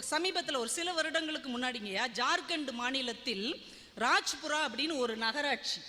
சமீபத்தில் ஒரு சில வருடங்களுக்கு முன்னாடிங்கய்யா ஜார்க்கண்ட் மாநிலத்தில் ராஜ்புரா அப்படின்னு ஒரு நகராட்சி.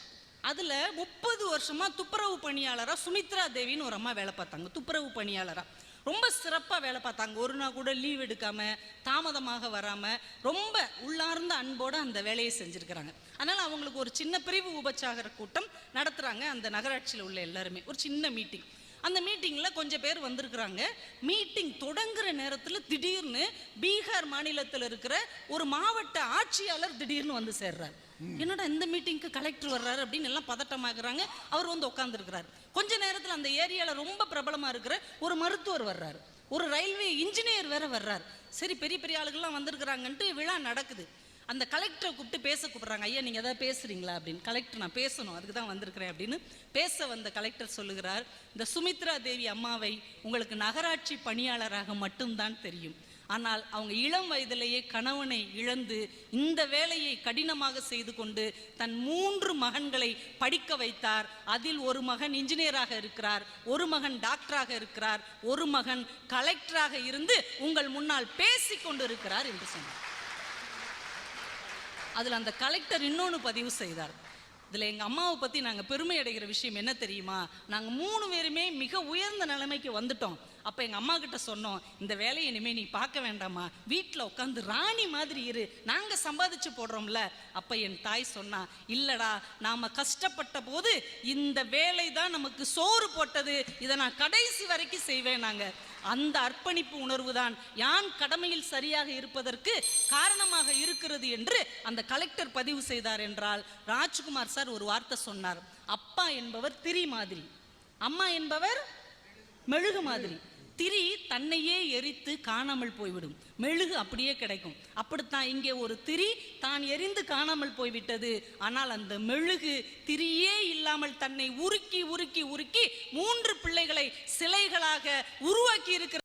அதில் முப்பது வருஷமா துப்புரவு பணியாளராக சுமித்ரா தேவின்னு ஒரு அம்மா வேலை பார்த்தாங்க. துப்புரவு பணியாளராக ரொம்ப சிறப்பாக வேலை பார்த்தாங்க. ஒரு நாள் கூட லீவ் எடுக்காம தாமதமாக வராமல் ரொம்ப உள்ளார்ந்த அன்போடு அந்த வேலையை செஞ்சுருக்கிறாங்க. அதனால் அவங்களுக்கு ஒரு சின்ன பிரிவு உபச்சாகர கூட்டம் நடத்துகிறாங்க அந்த நகராட்சியில் உள்ள எல்லாருமே. ஒரு சின்ன மீட்டிங் அந்த மீட்டிங்கில் கொஞ்சம் பேர் வந்திருக்கிறாங்க. மீட்டிங் தொடங்குற நேரத்தில் திடீர்னு பீகார் மாநிலத்தில் இருக்கிற ஒரு மாவட்ட ஆட்சியாளர் திடீர்னு வந்து சேர்றாரு. என்னடா இந்த மீட்டிங்க்கு கலெக்டர் வர்றாரு அப்படின்னு எல்லாம் பதட்டமாகறாங்க. அவர் வந்து உட்காந்துருக்கிறார் கொஞ்ச நேரத்தில் அந்த ஏரியாவில் ரொம்ப பிரபலமாக இருக்கிற ஒரு மருத்துவர் வர்றாரு. ஒரு ரயில்வே இன்ஜினியர் வேற வர்றாரு. சரி பெரிய பெரிய ஆளுகள்லாம் வந்திருக்கிறாங்கன்ட்டு விழா நடக்குது. அந்த கலெக்டரை கூப்பிட்டு பேச கூப்பிட்றாங்க ஐயா நீங்கள் எதாவது பேசுறீங்களா? அப்படின்னு. கலெக்டர் நான் பேசணும் அதுக்கு தான் வந்திருக்கிறேன் அப்படின்னு பேச வந்த கலெக்டர் சொல்லுகிறார் இந்த சுமித்ரா தேவி அம்மாவை உங்களுக்கு நகராட்சி பணியாளராக மட்டும்தான் தெரியும். ஆனால் அவங்க இளம் வயதிலேயே கணவனை இழந்து இந்த வேலையை கடினமாக செய்து கொண்டு தன் மூன்று மகன்களை படிக்க வைத்தார். அதில் ஒரு மகன் இன்ஜினியராக இருக்கிறார் ஒரு மகன் டாக்டராக இருக்கிறார் ஒரு மகன் கலெக்டராக இருந்து உங்கள் முன்னால் பேசிக்கொண்டு கொண்டிருக்கிறார் என்று சொன்னார். அதில் அந்த கலெக்டர் இன்னொன்று பதிவு செய்தார். இதில் எங்கள் அம்மாவை பற்றி நாங்கள் பெருமை அடைகிற விஷயம் என்ன தெரியுமா? நாங்கள் மூணு பேருமே மிக உயர்ந்த நிலைமைக்கு வந்துட்டோம். அப்போ எங்கள் அம்மா கிட்ட சொன்னோம் இந்த வேலையை இனிமேல் நீ பார்க்க வேண்டாமா வீட்டில் உட்காந்து ராணி மாதிரி இரு. நாங்கள் சம்பாதிச்சு போடுறோம்ல. அப்போ என் தாய் சொன்னா இல்லடா நாம் கஷ்டப்பட்ட போது இந்த வேலை தான் நமக்கு சோறு போட்டது. இதை நான் கடைசி வரைக்கும் செய்வேன் நாங்கள் அந்த அர்ப்பணிப்பு உணர்வு தான் யான் கடமையில் சரியாக இருப்பதற்கு காரணமாக இருக்கிறது என்று அந்த கலெக்டர் பதிவு செய்தார் என்றால் ராஜ்குமார் சார் ஒரு வார்த்தை சொன்னார். அப்பா என்பவர் திரி மாதிரி. அம்மா என்பவர் மெழுகு மாதிரி. திரி தன்னையே எரித்து காணாமல் போய்விடும். மெழுகு அப்படியே கிடைக்கும். அப்படித்தான் இங்கே ஒரு திரி தான் எரிந்து காணாமல் போய்விட்டது. ஆனால் அந்த மெழுகு திரியே இல்லாமல் தன்னை உருக்கி உருக்கி உருக்கி மூன்று பிள்ளைகளை சிலைகளாக உருவாக்கி இருக்கிற